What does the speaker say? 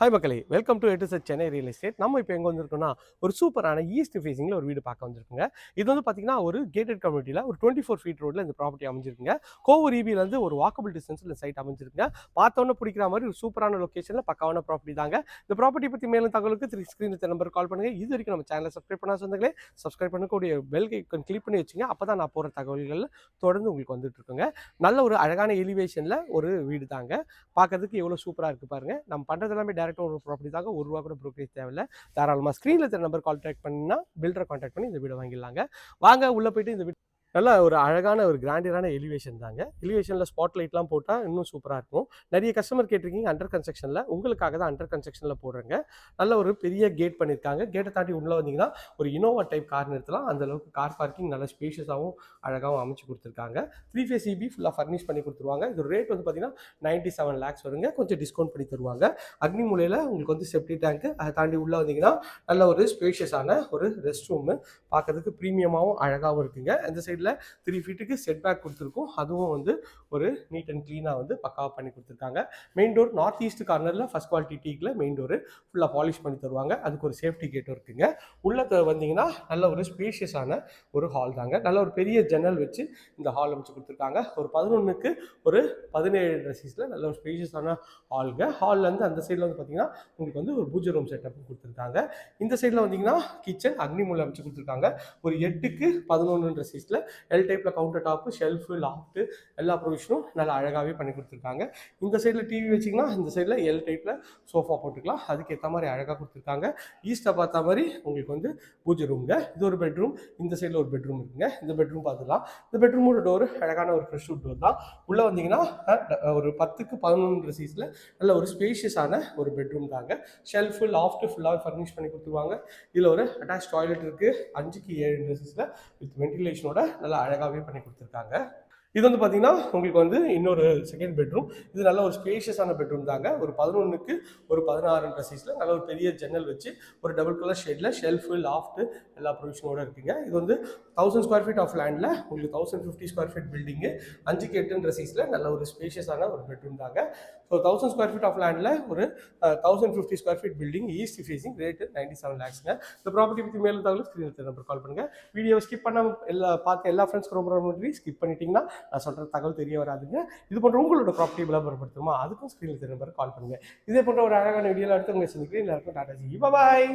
Hi மக்களே welcome to எட்டு set Chennai real estate நம்ம இப்போ எங்கே வந்திருக்கோம்னா ஒரு சூப்பரான ஈஸ்ட் ஃபேஸிங்கில் ஒரு வீடு பார்க்க வந்திருக்குங்க. இது வந்து பார்த்தீங்கன்னா ஒரு கேட்டட் கம்யூனிட்டியில் ஒரு டுவெண்ட்டி ஃபோர் ஃபீட் ரோட்டில் இந்த ப்ராப்பர்ட்டி அமைஞ்சிருக்குங்க. கோவூர் இபிலேருந்து ஒரு வாக்கபிள் டிஸ்டன்ஸில் இந்த சைட் அமைஞ்சிருக்குங்க. பார்த்தோன்னே பிடிக்கிற மாதிரி ஒரு சூப்பரான லொக்கேஷனில் பக்காவான ப்ராப்பர்ட்டி தாங்க. இந்த ப்ராப்பர்ட்டி பற்றி மேலும் தகவலுக்கு த்ரீ ஸ்க்ரீன் நம்பர் கால் பண்ணுங்க. இது வரைக்கும் நம்ம சேனலை சப்ஸ்கிரைப் பண்ணா சொந்தங்களே சப்ஸ்கிரைப் பண்ணக்கூடிய பெல் ஐக்கன் கிளிக் பண்ணி வச்சுங்க. அப்போ தான் நான் போகிற தகவல்கள் தொடர்ந்து உங்களுக்கு வந்துட்டு இருக்குங்க. நல்ல ஒரு அழகான எலிவேஷனில் ஒரு வீடு தாங்க பார்க்கறதுக்கு எவ்வளோ சூப்பராக இருக்குது பாருங்க. நம்ம பண்ணுறது எல்லாமே டேரெக்டாக ஒரு ப்ராப்பர்ட்டிக்காக ஒரு ரூபா கூட ப்ரோக்கரேஜ் தேவையில்ல. தாராளமாக ஸ்க்ரீனில் இருக்கிற நம்பர் கான்டாக்ட் பண்ணினா பில்டரை கான்டாக்ட் பண்ணி இந்த வீடை வாங்கிடலாங்க. வாங்க உள்ளே போயிட்டு இந்த வீடு நல்ல ஒரு அழகான ஒரு கிராண்டியரான எலிவேஷன் தாங்க. எலிவேஷனில் ஸ்பாட் லைட்லாம் போட்டால் இன்னும் சூப்பராக இருக்கும். நிறைய கஸ்டமர் கேட்டிருக்கீங்க அண்டர் கன்ஸ்ட்ரக்ஷனில் உங்களுக்காக தான் அண்டர் கன்ஸ்ட்ரக்ஷனில் போடுறேங்க. நல்ல ஒரு பெரிய கேட் பண்ணியிருக்காங்க கேட்டை தாண்டி உள்ளே வந்தீங்கன்னா ஒரு இனோவா டைப் கார் நிறுத்தலாம். அந்தளவுக்கு கார் பார்க்கிங் நல்ல ஸ்பேஷியஸாகவும் அழகாகவும் அமைச்சு கொடுத்துருக்காங்க. த்ரீ ஃபேஸ் இபி ஃபுல்லாக ஃபர்னிஷ் பண்ணி கொடுத்துருவாங்க. இது ரேட் வந்து பார்த்தீங்கன்னா நைன்ட்டி செவன் லேக்ஸ் வருங்க. கொஞ்சம் டிஸ்கவுண்ட் பண்ணி தருவாங்க. அக்னி மூலையில் உங்களுக்கு வந்து செப்டி டேங்க்கு அதை தாண்டி உள்ளே வந்தீங்கன்னா நல்ல ஒரு ஸ்பேஷியஸான ஒரு ரெஸ்ட் ரூமு பார்க்கறதுக்கு ப்ரீமியமாகவும் அழகாகவும் இருக்குங்க. அந்த சைடில் த்ரீ ஃபீட்டுக்கு செட் பேக் கொடுத்துருக்கோம். அதுவும் வந்து ஒரு நீட் அண்ட் க்ளீனாக வந்து பக்காவாக பண்ணி கொடுத்துருக்காங்க. மெயின் டோர் நார்த் ஈஸ்ட் கார்னரில் ஃபஸ்ட் குவாலிட்டி டீக்கில் மெயின் டோர் ஃபுல்லாக பாலிஷ் பண்ணி தருவாங்க. அதுக்கு ஒரு சேஃப்டி கேட்டும் இருக்குங்க. உள்ளே வந்தீங்கன்னா நல்ல ஒரு ஸ்பேஷியஸான ஒரு ஹால் தாங்க. நல்ல ஒரு பெரிய ஜன்னல் வச்சு இந்த ஹால் அமைச்சு கொடுத்துருக்காங்க. ஒரு பதினொன்றுக்கு ஒரு பதினேழு ட்ரெஸ்ஸில் நல்ல ஒரு ஸ்பேஷியஸான ஹாலுங்க ஹால்லேருந்து அந்த சைடில் வந்து பார்த்தீங்கன்னா உங்களுக்கு வந்து ஒரு பூஜை ரூம் செட்டப் கொடுத்துருக்காங்க. இந்த சைடில் வந்தீங்கன்னா கிச்சன் அக்னிமூலை அமைச்சு கொடுத்துருக்காங்க. ஒரு எட்டுக்கு பதினொன்று ட்ரெஸ்ஸிஸில் எல் டைப்பில் கவுண்டர் டாப்பு ஷெல்ஃபு லாஃப்ட்டு எல்லா ப்ரொவிஷனும் நல்லா அழகாகவே பண்ணி கொடுத்துருக்காங்க. இந்த சைடில் டிவி வச்சிங்கன்னா இந்த சைடில் எல் டைப்பில் சோஃபா போட்டுக்கலாம். அதுக்கு ஏற்ற மாதிரி அழகாக கொடுத்துருக்காங்க. ஈஸ்ட்டை பார்த்த மாதிரி உங்களுக்கு வந்து பூஜை ரூம்ங்க இது ஒரு பெட்ரூம் இந்த சைடில் ஒரு பெட்ரூம் இருக்குங்க. இந்த பெட்ரூம் பார்த்துக்கலாம் இந்த பெட்ரூமோட டோர் அழகான ஒரு ஃப்ரெஷ் டோர் தான். உள்ளே வந்தீங்கன்னா ஒரு பத்துக்கு பதினொன்று சீஸில் நல்ல ஒரு ஸ்பேஷியஸான ஒரு பெட்ரூம் தாங்க. ஷெல்ஃபு லாஃப்ட்டு ஃபுல்லாகவே ஃபர்னிஷ் பண்ணி கொடுத்துருவாங்க. இதில் ஒரு அட்டாச் டாய்லெட் இருக்குது அஞ்சுக்கு ஏழு ட்ரெஸ்ஸில் வித் வென்டிலேஷனோட நல்லா அழகாகவே பண்ணி கொடுத்துருக்காங்க. இது வந்து பார்த்தீங்கன்னா உங்களுக்கு வந்து இன்னொரு செகண்ட் பெட்ரூம் இது நல்ல ஒரு ஸ்பேஷியஸான பெட்ரூம் தாங்க. ஒரு பதினொன்றுக்கு ஒரு பதினாறுன்ற சைஸில் நல்ல ஒரு பெரிய ஜன்னல் வச்சு ஒரு டபுள் கலர் ஷேடில் ஷெல்ஃபு லாஃப்ட்டு எல்லா ப்ரொவிஷனோடு இருக்குங்க. இது வந்து தௌசண்ட் ஸ்கொயர் ஃபீட் ஆஃப் லேண்டில் உங்களுக்கு thousand fifty square feet building அஞ்சு கேட்டுன்ற சைஸில் நல்ல ஒரு ஸ்பேஷியஸான ஒரு பெட்ரூம் தாங்க. So thousand square feet of லேண்டில் ஒரு thousand fifty square feet building east facing rate ninety seven லேக்ஸ்ங்க இந்த ப்ராப்பர்ட்டி பற்றி மேலும் தகவல் ஸ்க்ரீன் நம்பர் கால் பண்ணுங்கள் வீடியோ ஸ்கிப் பண்ண எல்லா பார்த்து எல்லா ஃப்ரெண்ட்ஸ்க்கு ரொம்ப ரொம்ப நன்றி. ஸ்கிப் பண்ணிட்டீங்கன்னா நான் சொல்கிற தகவல் தெரிய வராதுங்க. இது போன்ற உங்களோட ப்ராப்பர்ட்டி விளம்பரப்படுத்துமா அதுக்கும் ஸ்க்ரீனில் நம்பர் கால் பண்ணுங்கள் இதே போன்ற ஒரு அழகான வீடியோவில் அடுத்து உங்களை சந்திக்கிறேன். எல்லாருக்கும் டாடா ஜி பாய்